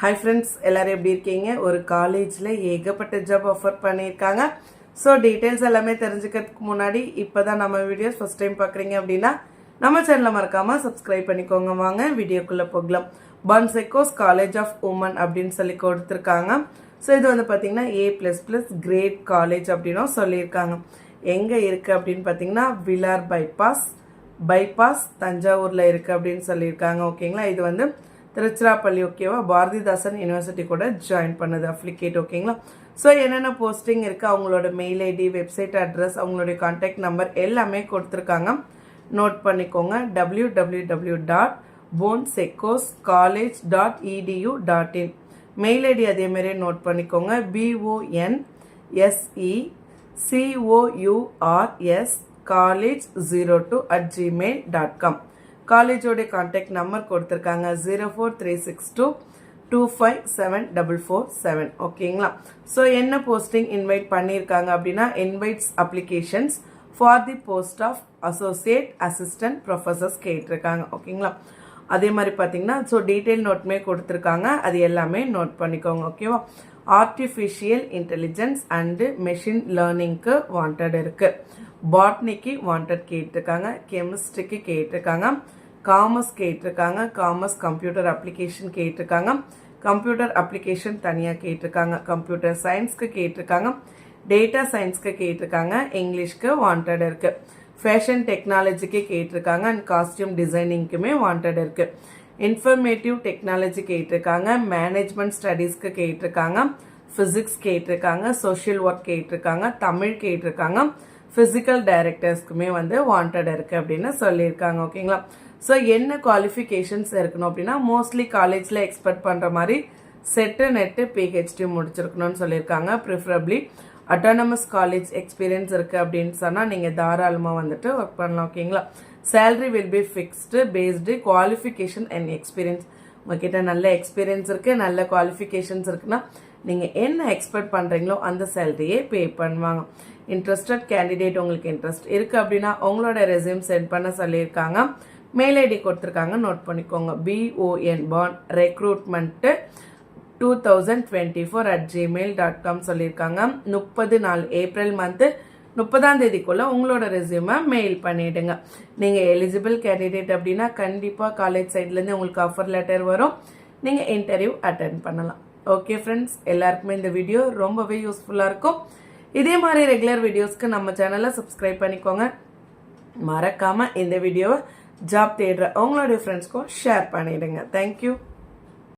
Hi friends எல்லோரும் எப்படி இருக்கீங்க? ஒரு காலேஜில் ஏகப்பட்ட ஜாப் ஆஃபர் பண்ணியிருக்காங்க. ஸோ டீட்டெயில்ஸ் எல்லாமே தெரிஞ்சுக்கிறதுக்கு முன்னாடி இப்போ தான் நம்ம வீடியோஸ் ஃபஸ்ட் டைம் பார்க்குறீங்க அப்படின்னா நம்ம சேனலை மறக்காமல் சப்ஸ்கிரைப் பண்ணிக்கோங்க. வாங்க வீடியோக்குள்ளே போகலாம். பான்செக்கோஸ் காலேஜ் ஆஃப் உமன் அப்படின்னு சொல்லி கொடுத்துருக்காங்க. ஸோ இது வந்து பார்த்திங்கன்னா A plus plus grade college அப்படின்னும் சொல்லியிருக்காங்க. எங்கே இருக்குது அப்படின்னு பார்த்தீங்கன்னா விலார் பைபாஸ் பைபாஸ் தஞ்சாவூரில் இருக்குது அப்படின்னு சொல்லியிருக்காங்க. ஓகேங்களா இது வந்து திருச்சிராப்பள்ளி ஓகேவா பாரதிதாசன் யூனிவர்சிட்டி கூட ஜாயின் பண்ணுது அப்ளிகேட் ஓகேங்களா ஸோ என்னென்ன போஸ்டிங் இருக்குது அவங்களோட மெயில் ஐடி வெப்சைட் அட்ரஸ் அவங்களுடைய கான்டாக்ட் நம்பர் எல்லாமே கொடுத்துருக்காங்க. நோட் பண்ணிக்கோங்க W W W dot Pon Secos college dot edu dot in mail ID அதேமாரி நோட் பண்ணிக்கோங்க PON SE COURS college zero two at Gmail dot com காலேஜோடைய contact number கொடுத்துருக்காங்க. Zero four three six two two five seven double four seven ஓகேங்களா so என்ன posting invite பண்ணியிருக்காங்க அப்படின்னா invites applications for the post of associate assistant professors கேட்டிருக்காங்க. ஓகேங்களா அதே மாதிரி பார்த்தீங்கன்னா ஸோ டீட்டெயில் நோட்மே கொடுத்துருக்காங்க. அது எல்லாமே நோட் பண்ணிக்கோங்க. ஓகேவா ஆர்டிஃபிஷியல் இன்டெலிஜென்ஸ் அண்டு மெஷின் லேர்னிங்க்கு வாண்டட் இருக்குது பாட்னிக்கு வாண்டட் கேட்டிருக்காங்க கெமிஸ்ட்ரிக்கு கேட்டிருக்காங்க காமர்ஸ் கேட்டிருக்காங்க காமர்ஸ் கம்ப்யூட்டர் அப்ளிகேஷன் கேட்டிருக்காங்க கம்ப்யூட்டர் அப்ளிகேஷன் தனியாக கேட்டிருக்காங்க கம்ப்யூட்டர் சயின்ஸ்க்கு கேட்டிருக்காங்க டேட்டா சயின்ஸ்க்கு கேட்டிருக்காங்க இங்கிலீஷ்க்கு வாண்டட் இருக்கு. ஃபேஷன் டெக்னாலஜிக்கு கேட்டிருக்காங்க அண்ட் காஸ்டியூம் டிசைனிங்க்குமே வாண்டட் இருக்கு. இன்ஃபர்மேட்டிவ் டெக்னாலஜி கேட்டிருக்காங்க மேனேஜ்மெண்ட் ஸ்டடீஸ்க்கு கேட்டிருக்காங்க ஃபிசிக்ஸ் கேட்டிருக்காங்க சோஷியல் ஒர்க் கேட்டிருக்காங்க தமிழ் கேட்டிருக்காங்க ஃபிசிக்கல் டைரக்டர்ஸ்க்குமே வந்து வாண்டட் இருக்குது அப்படின்னு சொல்லியிருக்காங்க ஓகேங்களா ஸோ என்ன குவாலிஃபிகேஷன்ஸ் இருக்கணும் அப்படின்னா மோஸ்ட்லி காலேஜில் எக்ஸ்பெக்ட் பண்ணுற மாதிரி செட்டு நெட்டு பிஹெச்டி முடிச்சிருக்கணும்னு சொல்லியிருக்காங்க. ப்ரிஃபரபிளி அட்டானமஸ் காலேஜ் எக்ஸ்பீரியன்ஸ் இருக்குது அப்படின்னு சொன்னால் நீங்கள் தாராளமாக வந்துட்டு ஒர்க் பண்ணலாம் ஓகேங்களா salary will be fixed based qualification and experience உங்ககிட்ட நல்ல எக்ஸ்பீரியன்ஸ் இருக்குது நல்ல குவாலிஃபிகேஷன்ஸ் இருக்குன்னா நீங்கள் என்ன எக்ஸ்பெக்ட் பண்ணுறீங்களோ அந்த சேலரியே பே பண்ணுவாங்க. இன்ட்ரெஸ்டட் கேண்டிடேட் உங்களுக்கு இன்ட்ரெஸ்ட் இருக்குது அப்படின்னா உங்களோட ரெசியூம் சென்ட் பண்ண சொல்லியிருக்காங்க. மெயில் ஐடி கொடுத்துருக்காங்க நோட் பண்ணிக்கோங்க. PON pon recruitment two thousand twenty four at Gmail dot com சொல்லியிருக்காங்க. முப்பது நாலு ஏப்ரல் மந்த்து முப்பதாம் தேதிக்குள்ளே உங்களோட ரெசியூமை மெயில் பண்ணிவிடுங்க நீங்கள் எலிஜிபிள் கேண்டிடேட் அப்படின்னா கண்டிப்பாக காலேஜ் சைட்லேருந்து உங்களுக்கு ஆஃபர் லெட்டர் வரும். நீங்கள் இன்டர்வியூ அட்டன் பண்ணலாம். ஓகே ஃப்ரெண்ட்ஸ் எல்லாருக்குமே இந்த வீடியோ ரொம்பவே யூஸ்ஃபுல்லாக இருக்கும். இதே மாதிரி ரெகுலர் வீடியோஸ்க்கு நம்ம சேனலை சப்ஸ்கிரைப் பண்ணிக்கோங்க. மறக்காமல் இந்த வீடியோவை ஜாப் தேடுற உங்களுடைய ஃப்ரெண்ட்ஸ்க்கும் ஷேர் பண்ணிவிடுங்க தேங்க்யூ